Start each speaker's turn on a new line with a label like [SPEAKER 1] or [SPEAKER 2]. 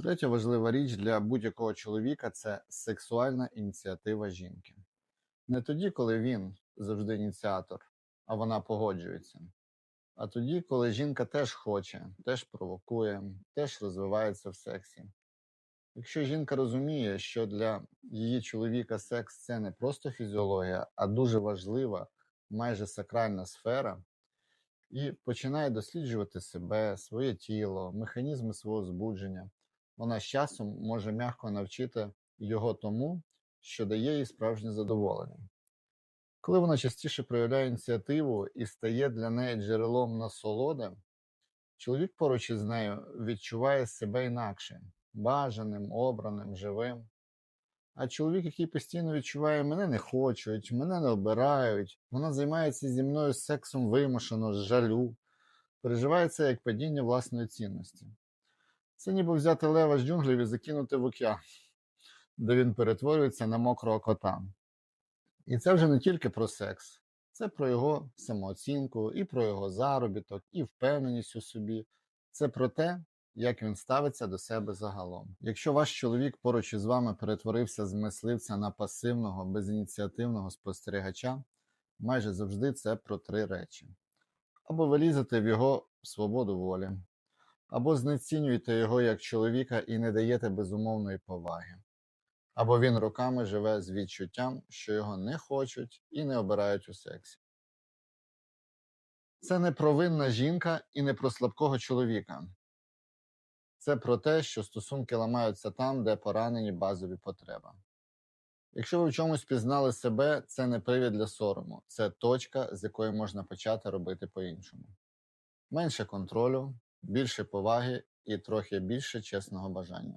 [SPEAKER 1] Третя важлива річ для будь-якого чоловіка це сексуальна ініціатива жінки. Не тоді, коли він завжди ініціатор, а вона погоджується. А тоді, коли жінка теж хоче, теж провокує, теж розвивається в сексі. Якщо жінка розуміє, що для її чоловіка секс це не просто фізіологія, а дуже важлива, майже сакральна сфера, і починає досліджувати себе, своє тіло, механізми свого збудження, вона з часом може м'яко навчити його тому, що дає їй справжнє задоволення. Коли вона частіше проявляє ініціативу і стає для неї джерелом насолоди, чоловік поруч із нею відчуває себе інакше, бажаним, обраним, живим. А чоловік, який постійно відчуває, мене не хочуть, мене не обирають, вона займається зі мною сексом вимушено, з жалю, переживає це як падіння власної цінності. Це ніби взяти лева з джунглів і закинути в океан, де він перетворюється на мокрого кота. І це вже не тільки про секс, це про його самооцінку, і про його заробіток, і впевненість у собі. Це про те, як він ставиться до себе загалом. Якщо ваш чоловік поруч із вами перетворився з мисливця на пасивного, безініціативного спостерігача, майже завжди це про три речі: або ви лізете в його свободу волі, або знецінюєте його як чоловіка і не даєте безумовної поваги, або він роками живе з відчуттям, що його не хочуть і не обирають у сексі. Це не про винна жінка і не про слабкого чоловіка. Це про те, що стосунки ламаються там, де поранені базові потреби. Якщо ви в чомусь пізнали себе, це не привід для сорому, це точка, з якої можна почати робити по-іншому. Менше контролю, більше поваги і трохи більше чесного бажання.